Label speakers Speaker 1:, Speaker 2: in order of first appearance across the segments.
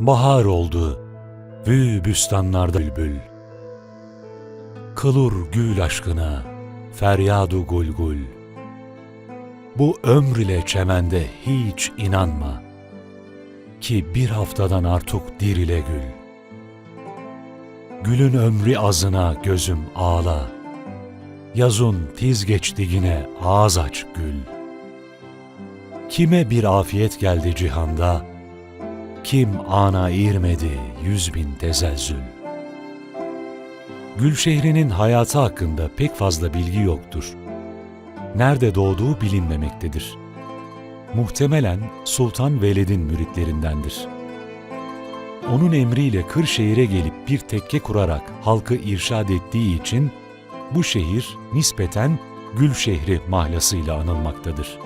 Speaker 1: Bahar oldu, vü büstanlarda bülbül. Kılur gül aşkına, feryadu gul gul. Bu ömr ile çemende hiç inanma, ki bir haftadan artık dirile gül. Gülün ömrü azına gözüm ağla, yazun tiz geçti yine ağız aç gül. Kime bir afiyet geldi cihanda, kim ana irmedi yüz bin tezelzül. Gül şehrinin hayatı hakkında pek fazla bilgi yoktur. Nerede doğduğu bilinmemektedir. Muhtemelen Sultan Veled'in müritlerindendir. Onun emriyle Kırşehir'e gelip bir tekke kurarak halkı irşad ettiği için bu şehir nispeten Gül şehri mahlasıyla anılmaktadır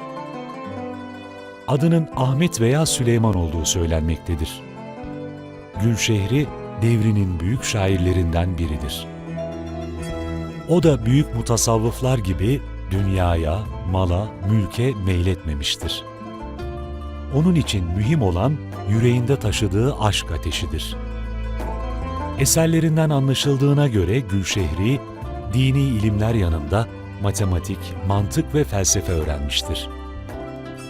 Speaker 1: adının Ahmet veya Süleyman olduğu söylenmektedir. Gülşehri devrinin büyük şairlerinden biridir. O da büyük mutasavvıflar gibi dünyaya, mala, mülke meyletmemiştir. Onun için mühim olan yüreğinde taşıdığı aşk ateşidir. Eserlerinden anlaşıldığına göre Gülşehri, dini ilimler yanında matematik, mantık ve felsefe öğrenmiştir.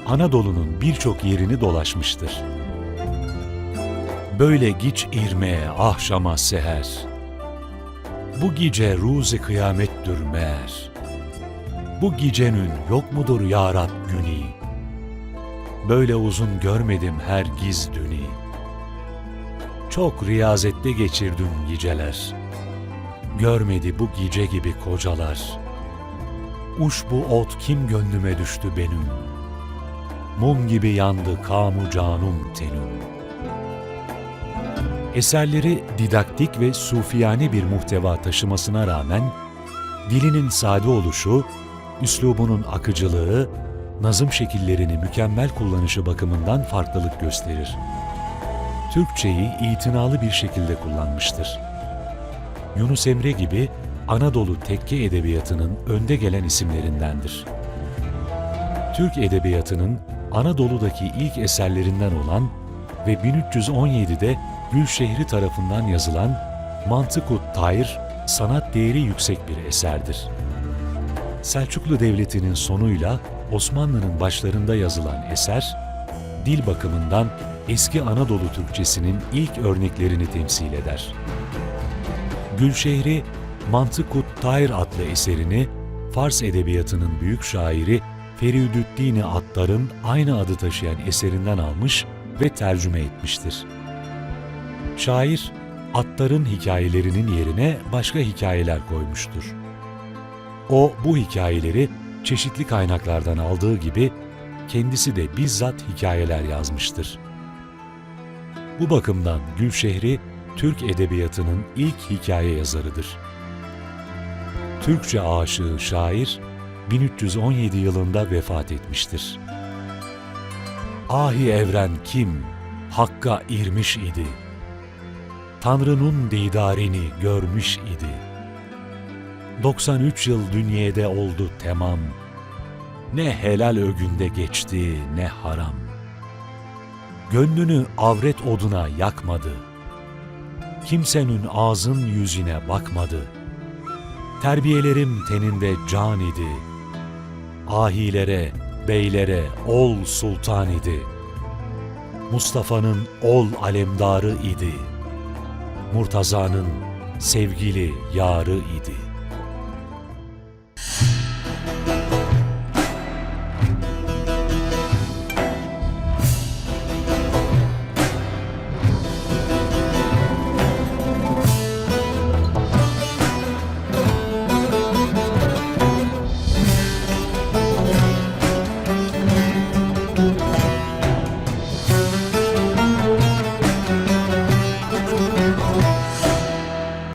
Speaker 1: Anadolu'nun birçok yerini dolaşmıştır. Böyle giç irmeye ahşama seher. Bu gece ruzi kıyamettir meğer. Bu gecenin yok mudur ya Rab günü? Böyle uzun görmedim her giz dünü. Çok riyazette geçirdim geceler. Görmedi bu gece gibi kocalar. Uş bu ot kim gönlüme düştü benim? Mum gibi yandı kamu canum tenum. Eserleri didaktik ve sufiyane bir muhteva taşımasına rağmen, dilinin sade oluşu, üslubunun akıcılığı, nazım şekillerini mükemmel kullanışı bakımından farklılık gösterir. Türkçeyi itinalı bir şekilde kullanmıştır. Yunus Emre gibi Anadolu tekke edebiyatının önde gelen isimlerindendir. Türk edebiyatının Anadolu'daki ilk eserlerinden olan ve 1317'de Gülşehri tarafından yazılan Mantıkut Tayr, sanat değeri yüksek bir eserdir. Selçuklu Devleti'nin sonuyla Osmanlı'nın başlarında yazılan eser, dil bakımından eski Anadolu Türkçesinin ilk örneklerini temsil eder. Gülşehri, Mantıkut Tayr adlı eserini Fars edebiyatının büyük şairi Feridüddin Attar'ın aynı adı taşıyan eserinden almış ve tercüme etmiştir. Şair, Attar'ın hikayelerinin yerine başka hikayeler koymuştur. O bu hikayeleri çeşitli kaynaklardan aldığı gibi kendisi de bizzat hikayeler yazmıştır. Bu bakımdan Gülşehri, Türk edebiyatının ilk hikaye yazarıdır. Türkçe aşığı şair, 1317 yılında vefat etmiştir. Ahi evren kim? Hakka irmiş idi. Tanrı'nın didarini görmüş idi. 93 yıl dünyede oldu tamam. Ne helal ögünde geçti ne haram. Gönlünü avret oduna yakmadı. Kimsenin ağzın yüzüne bakmadı. Terbiyelerim teninde can idi.'' Ahilere, beylere ol sultan idi. Mustafa'nın ol alemdarı idi. Murtaza'nın sevgili yarı idi.''